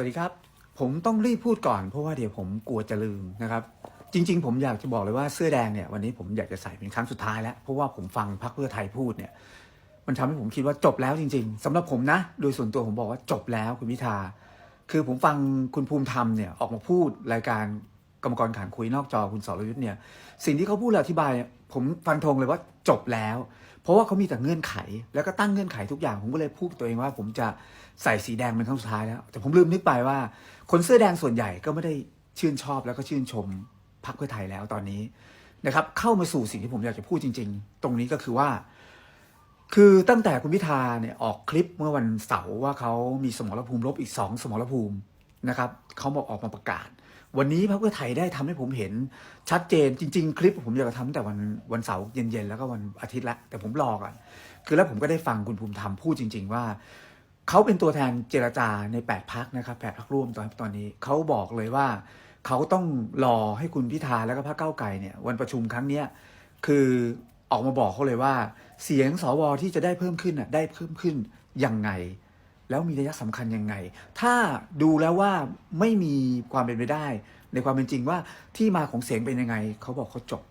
วัสดีครับ ผมต้องรีบพูดก่อนเพราะว่าเดี๋ยวผมกลัวจะลืมนะครับ จริง ๆ ผมอยากจะบอกเลยว่าเสื้อแดงเนี่ยวันนี้ผมอยากจะใส่เป็นครั้งสุดท้ายแล้ว เพราะว่าผมฟังพรรคเพื่อไทยพูดเนี่ย มันทำให้ผมคิดว่าจบแล้วจริง ๆสำหรับผมนะ โดยส่วนตัวผมบอกว่าจบแล้วคุณพิธา คือผมฟังคุณภูมิธรรมเนี่ยออกมาพูดรายการกรรมกรขานคุยนอกจอคุณสรยุทธ์เนี่ย สิ่งที่เขาพูดและอธิบาย ผมฟันธงเลยว่าจบแล้ว ราะว่าเขามีแต่เงื่อนไข แล้วก็ตั้งเงื่อนไขทุกอย่าง ผมก็เลยพูดตัวเองว่า ผมจะใส่สีแดงเป็นครั้งสุดท้ายแล้ว แต่ผมลืมนึกไปว่า คนเสื้อแดงส่วนใหญ่ก็ไม่ได้ชื่นชอบแล้วก็ชื่นชมพรรคเพื่อไทยแล้วตอนนี้นะครับ เข้ามาสู่สิ่งที่ผมอยากจะพูดจริง ๆ ตรงนี้ก็คือว่า คือตั้งแต่คุณพิธาเนี่ยออกคลิปเมื่อวันเสาร์ว่าเขามีสมรภูมิลบอีกสองสมรภูมินะครับเขาบอกออกมาประกาศ วันนี้พรรคเพื่อไทยได้ทำให้ผมเห็นชัดเจนจริง ๆ คลิป ผมอยากจะทำแต่วันวันเสาร์เย็นๆแล้วก็วันอาทิตย์ละแต่ผมรอก่อนคือแล้วผมก็ได้ฟังคุณภูมิธรรมพูดจริง ๆ ว่าเขาเป็นตัวแทนเจรจาในแปดพักนะครับแปดพักร่วมตอนตอนนี้เขาบอกเลยว่าเขาต้องรอให้คุณพิธาแล้วก็พรรคเก้าไกลเนี่ยวันประชุมครั้งเนี้ยคือออกมาบอกเขาเลยว่า เสียงสวที่จะได้เพิ่มขึ้นน่ะได้เพิ่มขึ้นยังไง แล้วมีนัยสำคัญยังไง ถ้าดูแล้วว่าไม่มีความเป็นไปได้ ในความเป็นจริงว่าที่มาของเสียงเป็นยังไง เขาบอกเขาจบ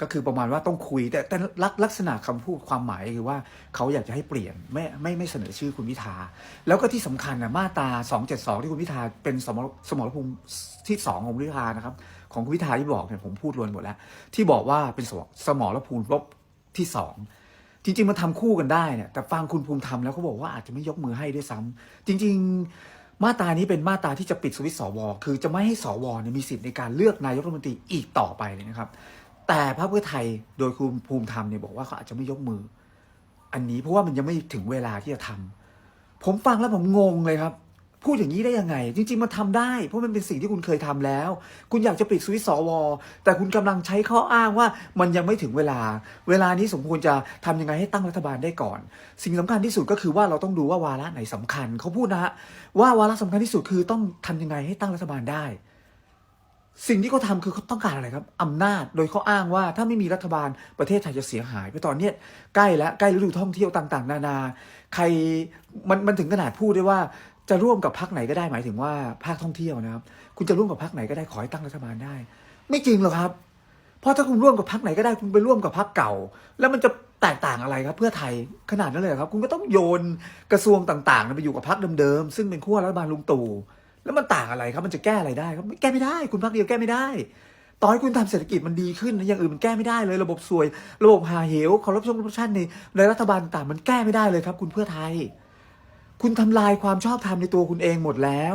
ก็คือประมาณว่าต้องคุย แต่แต่ลักลักษณะคำพูดความหมายคือว่าเขาอยากจะให้เปลี่ยนไม่ไม่ไม่เสนอชื่อคุณพิธา แล้วก็ที่สำคัญนะมาตรา272 ที่คุณพิธาเป็นสมรสมรภูมิที่สองของคุณพิธานะครับ ของคุณพิธาที่บอกเนี่ยผมพูดรวนหมดแล้ว ที่บอกว่าเป็นสมสมรภูมิลบที่สอง จริง ๆ มันทำคู่กันได้เนี่ยแต่ฟังคุณภูมิธรรมแล้วเขาบอกว่าอาจจะไม่ยกมือให้ด้วยซ้ำจริง ๆ มาตรานี้เป็นมาตราที่จะปิดสวิตช์สวคือจะไม่ให้สวเนี่ยมีสิทธิ์ในการเลือกนายกรัฐมนตรีอีกต่อไปเลยนะครับ แต่พรรคเพื่อไทยโดยคุณภูมิธรรมเนี่ยบอกว่าเขาอาจจะไม่ยกมือ อันนี้เพราะว่ามันยังไม่ถึงเวลาที่จะทำผมฟังแล้วผมงงเลยครับ พูดอย่างนี้ได้ยังไง จริง ๆ มันทำได้ เพราะมันเป็นสิ่งที่คุณเคยทำแล้ว คุณอยากจะปิดสวิตช์สวแต่คุณกำลังใช้ข้ออ้างว่ามันยังไม่ถึงเวลา เวลานี้สมควรจะทำยังไงให้ตั้งรัฐบาลได้ก่อน สิ่งสำคัญที่สุดก็คือว่าเราต้องดูว่าวาระไหนสำคัญเขาพูดนะฮะว่าวาระสำคัญที่สุดคือต้องทำยังไงให้ตั้งรัฐบาลได้ สิ่งที่เขาทำคือเขาต้องการอะไรครับอำนาจโดยเขาอ้างว่าถ้าไม่มีรัฐบาลประเทศไทยจะเสียหายไปตอนเนี้ยใกล้แล้วใกล้ฤดูท่องเที่ยวต่าง ๆ นานา ใครมันมันถึงขนาดพูดได้ว่า จะร่วมกับพรรคไหนก็ได้หมายถึงว่าภาคท่องเที่ยวนะครับ คุณจะร่วมกับพรรคไหนก็ได้ขอให้ตั้งรัฐบาลได้ ไม่จริงหรอกครับ เพราะถ้าคุณร่วมกับพรรคไหนก็ได้คุณไปร่วมกับพรรคเก่า แล้วมันจะแตกต่างอะไรครับ เพื่อไทยขนาดนั้นเลยครับ คุณก็ต้องโยนกระทรวงต่างๆไปอยู่กับพรรคเดิมๆซึ่งเป็นขั้วรัฐบาลลุงตู่แล้วมันต่างอะไรครับ มันจะแก้อะไรได้ครับแก้ไม่ได้ คุณพรรคเดียวแก้ไม่ได้ตอให้คุณทำเศรษฐกิจมันดีขึ้นนะอย่างอื่นมันแก้ไม่ได้เลย ระบบสวย ระบบหาเหวคอร์รัปชันคอร์รัปชันในในรัฐบาลต่างมันแก้ไม่ได้เลยครับ คุณเพื่อไทย คุณทำลายความชอบธรรมในตัวคุณเองหมดแล้ว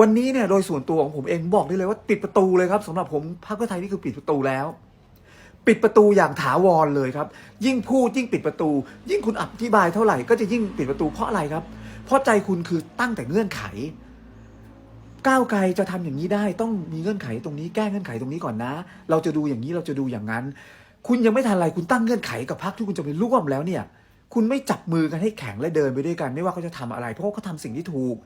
วันนี้เนี่ยโดยส่วนตัวของผมเองบอกได้เลยว่าปิดประตูเลยครับสำหรับผมพรรคเพื่อไทยนี่คือปิดประตูแล้ว ปิดประตูอย่างถาวรเลยครับ ยิ่งพูดยิ่งปิดประตู ยิ่งคุณอธิบายเท่าไหร่ก็จะยิ่งปิดประตูเพราะอะไรครับ เพราะใจคุณคือตั้งแต่เงื่อนไข ก้าวไกลจะทำอย่างนี้ได้ต้องมีเงื่อนไขตรงนี้แก้เงื่อนไขตรงนี้ก่อนนะ เราจะดูอย่างนี้เราจะดูอย่างนั้น คุณยังไม่ทันอะไรคุณตั้งเงื่อนไขกับพรรคที่คุณจะไปร่วมแล้วเนี่ย คุณไม่จับมือกันให้แข็งและเดินไปด้วยกัน ไม่ว่าเขาจะทำอะไร เพราะเขาทำสิ่งที่ถูก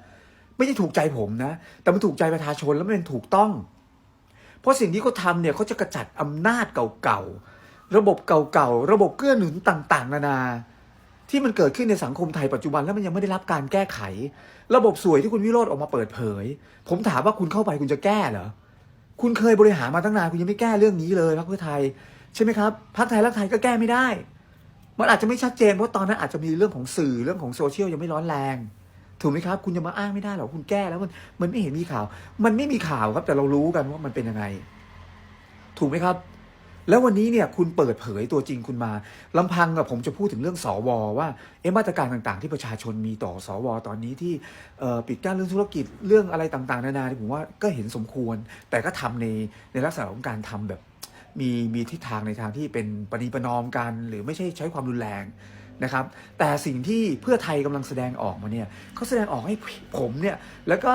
ไม่ใช่ถูกใจผมนะ แต่มันถูกใจประชาชนแล้วมันเป็นถูกต้อง เพราะสิ่งที่เขาทำเนี่ยเขาจะกระจัดอำนาจเก่าๆระบบเก่าๆระบบเกื้อหนุนต่าง ๆ นานา ที่มันเกิดขึ้นในสังคมไทยปัจจุบันแล้วมันยังไม่ได้รับการแก้ไข ระบบสวยที่คุณวิโรธออกมาเปิดเผย ผมถามว่าคุณเข้าไปคุณจะแก้เหรอคุณเคยบริหารมาตั้งนานคุณยังไม่แก้เรื่องนี้เลยพรรคเพื่อไทยใช่ไหมครับพรรคไทยรักไทยก็แก้ไม่ได้ มันอาจจะไม่ชัดเจนเพราะตอนนั้นอาจจะมีเรื่องของสื่อเรื่องของโซเชียลยังไม่ร้อนแรง ถูกไหมครับ คุณจะมาอ้างไม่ได้หรอกคุณแก้แล้วมันมันไม่เห็นมีข่าว มันไม่มีข่าวครับแต่เรารู้กันว่ามันเป็นยังไง ถูกไหมครับ แล้ววันนี้เนี่ยคุณเปิดเผยตัวจริงคุณมาลำพังกับผมจะพูดถึงเรื่องสวว่าเอะมาตรการต่างๆ ที่ประชาชนมีต่อสวตอนนี้ที่ปิดกั้นเรื่องธุรกิจเรื่องอะไรต่างๆ นานาผมว่าก็เห็นสมควร แต่ก็ทำในในลักษณะของการทำแบบ มีมีทิศทางในทางที่เป็นปณีประนอมกัน หรือไม่ใช่ใช้ความรุนแรงนะครับ แต่สิ่งที่เพื่อไทยกำลังแสดงออกมาเนี่ยเขาแสดงออกให้ผมเนี่ยแล้วก็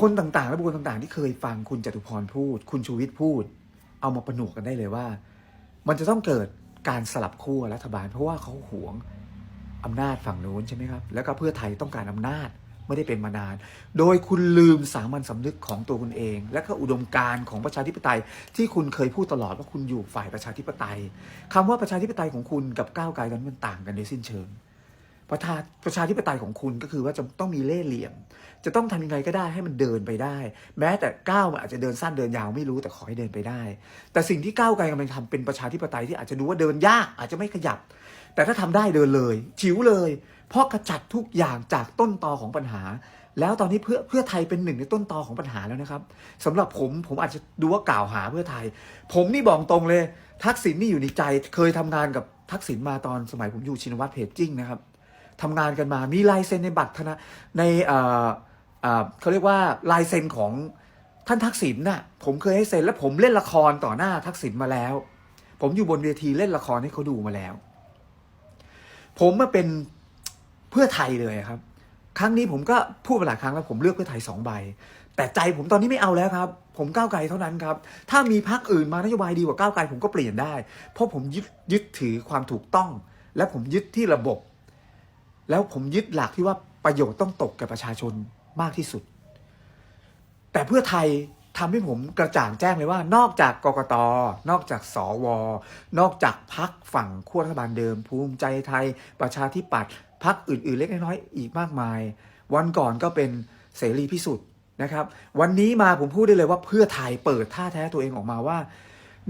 คนต่างๆและบุคคลต่างๆ ที่เคยฟังคุณจตุพรพูด คุณชูวิทย์พูด เอามาประหนวกกันได้เลยว่า มันจะต้องเกิดการสลับขั้วรัฐบาล เพราะว่าเขาหวงอำนาจฝั่งโน้นใช่ไหมครับ แล้วก็เพื่อไทยต้องการอำนาจ ไม่ได้เป็นมานาน โดยคุณลืมสามัญสำนึกของตัวคุณเอง และก็อุดมการณ์ของประชาธิปไตย ที่คุณเคยพูดตลอดว่าคุณอยู่ฝ่ายประชาธิปไตยคำว่าประชาธิปไตยของคุณกับก้าวไกลนั้นมันต่างกันโดยสิ้นเชิง ประชาประชาธิปไตยของคุณก็คือว่าจะต้องมีเล่ห์เหลี่ยม จะต้องทำยังไงก็ได้ให้มันเดินไปได้ แม้แต่ก้าวมันอาจจะเดินสั้นเดินยาวไม่รู้แต่ขอให้เดินไปได้ แต่สิ่งที่ก้าวไกลกำลังทำเป็นประชาธิปไตยที่อาจจะดูว่าเดินยากอาจจะไม่ขยับ แต่ถ้าทำได้เดินเลยชิวเลย เพราะกระจัดทุกอย่างจากต้นตอของปัญหา แล้วตอนนี้เพื่อเพื่อไทยเป็นหนึ่งในต้นตอของปัญหาแล้วนะครับสำหรับผมผมอาจจะดูว่ากล่าวหาเพื่อไทย ผมนี่บอกตรงเลย ทักษิณนี่อยู่ในใจเคยทำงานกับทักษิณมาตอนสมัยผมอยู่ชินวัตรเพจจิ้งนะครับ ทำงานกันมา มีลายเซ็นในบัตรธนาในเออเออเขาเรียกว่าลายเซ็นของท่านทักษิณน่ะ ผมเคยให้เซ็นและผมเล่นละครต่อหน้าทักษิณมาแล้ว ผมอยู่บนเวทีเล่นละครให้เขาดูมาแล้ว ผมมาเป็นเพื่อไทยเลยครับ ครั้งนี้ผมก็พูดไปหลายครั้งแล้วผมเลือกเพื่อไทยสองใบ แต่ใจผมตอนนี้ไม่เอาแล้วครับ ผมก้าวไกลเท่านั้นครับ ถ้ามีพรรคอื่นมานโยบายดีกว่าก้าวไกลผมก็เปลี่ยนได้ เพราะผมยึดยึดถือความถูกต้อง และผมยึดที่ระบบ แล้วผมยึดหลักที่ว่าประโยชน์ต้องตกกับประชาชนมากที่สุด แต่เพื่อไทยทำให้ผมกระจ่างแจ้งเลยว่า นอกจากกกต นอกจากสว นอกจากพักฝั่งขั้วรัฐบาลเดิม ภูมิใจไทย ประชาธิปัตย์พักอื่นๆ เล็กน้อยอีกมากมาย วันก่อนก็เป็นเสรีพิสุทธิ์นะครับ วันนี้มาผมพูดได้เลยว่าเพื่อไทยเปิดท่าแท้ตัวเองออกมาว่า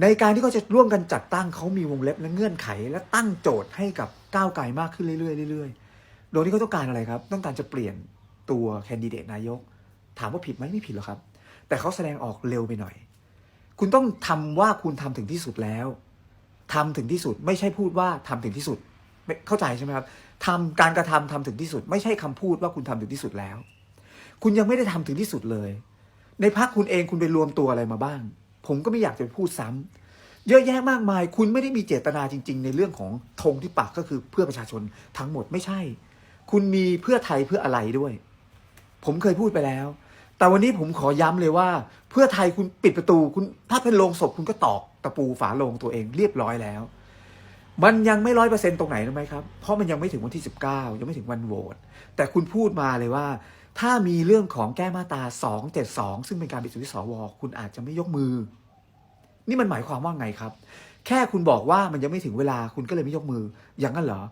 ในการที่เขาจะร่วมกันจัดตั้งเขามีวงเล็บและเงื่อนไข และตั้งโจทย์ให้กับก้าวไกลมากขึ้นเรื่อยๆเรื่อยๆ โดยที่เขาต้องการอะไรครับ ต้องการจะเปลี่ยนตัวแคนดิเดตนายก ถามว่าผิดไหมไม่ผิดหรอกครับ แต่เขาแสดงออกเร็วไปหน่อย คุณต้องทำว่าคุณทำถึงที่สุดแล้วทำถึงที่สุด ไม่ใช่พูดว่าทำถึงที่สุดเข้าใจใช่ไหมครับทำการกระทำทำถึงที่สุด ไม่ใช่คำพูดว่าคุณทำถึงที่สุดแล้ว คุณยังไม่ได้ทำถึงที่สุดเลย ในพักคุณเองคุณไปรวมตัวอะไรมาบ้าง ผมก็ไม่อยากจะพูดซ้ำเยอะแยะมากมาย คุณไม่ได้มีเจตนาจริง ๆ ในเรื่องของธงที่ปักก็คือเพื่อประชาชนทั้งหมดไม่ใช่ คุณมีเพื่อไทยเพื่ออะไรด้วย ผมเคยพูดไปแล้ว แต่วันนี้ผมขอย้ำเลยว่า เพื่อไทยคุณปิดประตู คุณถ้าเป็นโรงศพคุณก็ตอกตะปูฝาโลงตัวเองเรียบร้อยแล้ว มันยังไม่ร้อยเปอร์เซ็นต์ตรงไหนรู้ไหมครับ เพราะมันยังไม่ถึงวันที่19ยังไม่ถึงวันโหวตแต่คุณพูดมาเลยว่า ถ้ามีเรื่องของแก้มาตรา272ซึ่งเป็นการปิดสวิตช์สวคุณอาจจะไม่ยกมือ นี่มันหมายความว่าไงครับ แค่คุณบอกว่ามันยังไม่ถึงเวลาคุณก็เลยไม่ยกมือ อย่างนั้นเหรอ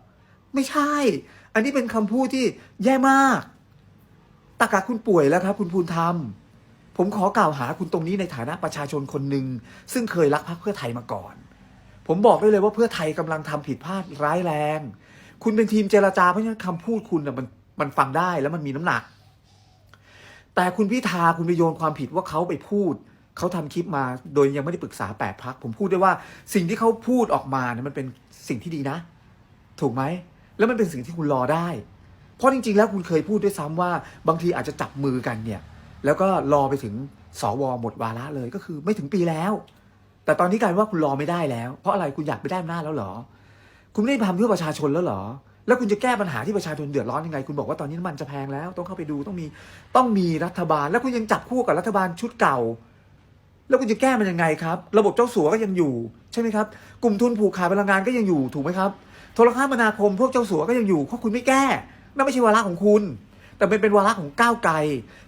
ไม่ใช่ อันนี้เป็นคำพูดที่แย่มากตากาคุณป่วยแล้วครับ คุณภูนธรรม ผมขอกล่าวหาคุณตรงนี้ในฐานะประชาชนคนหนึ่งซึ่งเคยรักพรรคเพื่อไทยมาก่อน ผมบอกได้เลยว่าเพื่อไทยกำลังทำผิดพลาดร้ายแรง คุณเป็นทีมเจรจาเพราะฉะนั้นคำพูดคุณมันมันฟังได้แล้วมันมีน้ำหนัก แต่คุณพิธาคุณไปโยนความผิดว่าเขาไปพูดเขาทำคลิปมาโดยยังไม่ได้ปรึกษาแปดพักผมพูดได้ว่าสิ่งที่เขาพูดออกมาเนี่ยมันเป็นสิ่งที่ดีนะ ถูกไหม แล้วมันเป็นสิ่งที่คุณรอได้ เพราะจริง ๆ แล้วคุณเคยพูดด้วยซ้ำว่า บางทีอาจจะจับมือกันเนี่ย แล้วก็รอไปถึงสวหมดวาระเลยก็คือไม่ถึงปีแล้ว แต่ตอนนี้กลายว่าคุณรอไม่ได้แล้ว เพราะอะไรคุณอยากไปได้อำนาจแล้วเหรอ คุณไม่ได้ทำเพื่อประชาชนแล้วเหรอ แล้วคุณจะแก้ปัญหาที่ประชาชนเดือดร้อนยังไง คุณบอกว่าตอนนี้น้ำมันจะแพงแล้ว ต้องเข้าไปดูต้องมีต้องมีรัฐบาล แล้วคุณยังจับคู่กับรัฐบาลชุดเก่า แล้วคุณจะแก้มันยังไงครับ ระบบเจ้าสัวก็ยังอยู่ ใช่ไหมครับ กลุ่มทุนผูกขาดพลังงานก็ยังอยู่ถูกไหมครับ โทรคมนาคมพวกเจ้าสัวก็ยังอยู่เพราะคุณไม่แก้นั่นไม่ใช่วาระของคุณ แต่เป็นเป็นวาระของก้าวไกล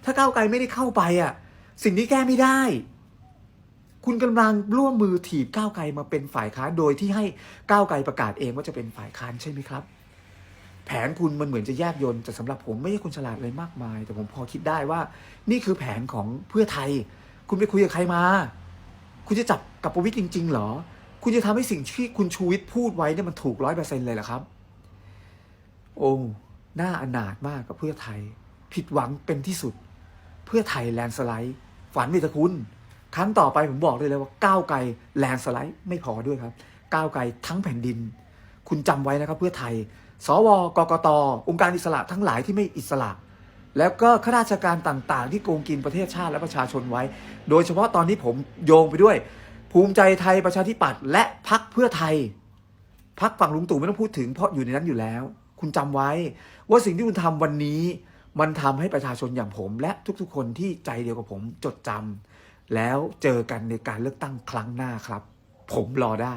ถ้าก้าวไกลไม่ได้เข้าไปอะ สิ่งนี้แก้ไม่ได้ คุณกำลังร่วมมือถีบก้าวไกลมาเป็นฝ่ายค้านโดยที่ให้ก้าวไกลประกาศเองว่าจะเป็นฝ่ายค้านใช่ไหมครับ แผนคุณมันเหมือนจะแยบยนต์แต่สำหรับผมไม่ใช่คนฉลาดเลยมากมาย แต่ผมพอคิดได้ว่า นี่คือแผนของเพื่อไทย คุณไปคุยกับใครมา คุณจะจับกับประวิตยจริง ๆ เหรอ คุณจะทำให้สิ่งที่คุณชูวิทย์พูดไว้เนี่ยมันถูกร้อยเปอร์เซ็นเลยเหรอครับ โอ้หน้าอนาถมากกับเพื่อไทย ผิดหวังเป็นที่สุด เพื่อไทยแลนด์สไลด์ฝันมีแต่คุณ ครั้งต่อไปผมบอกเลยเลยว่าก้าวไกลแลนด์สไลด์ไม่พอด้วยครับ ก้าวไกลทั้งแผ่นดิน คุณจำไว้นะครับ เพื่อไทย สวกกตองค์การอิสระทั้งหลายที่ไม่อิสระแล้วก็ข้าราชการต่างๆ ที่โกงกินประเทศชาติและประชาชนไว้ โดยเฉพาะตอนนี้ผมโยงไปด้วย ภูมิใจไทยประชาธิปัตย์และพักเพื่อไทย พักฝั่งลุงตู่ไม่ต้องพูดถึงเพราะอยู่ในนั้นอยู่แล้ว คุณจำไว้ว่าสิ่งที่คุณทำวันนี้ มันทำให้ประชาชนอย่างผม และทุกๆ คนที่ใจเดียวกับผมจดจำแล้วเจอกันในการเลือกตั้งครั้งหน้าครับ ผมรอได้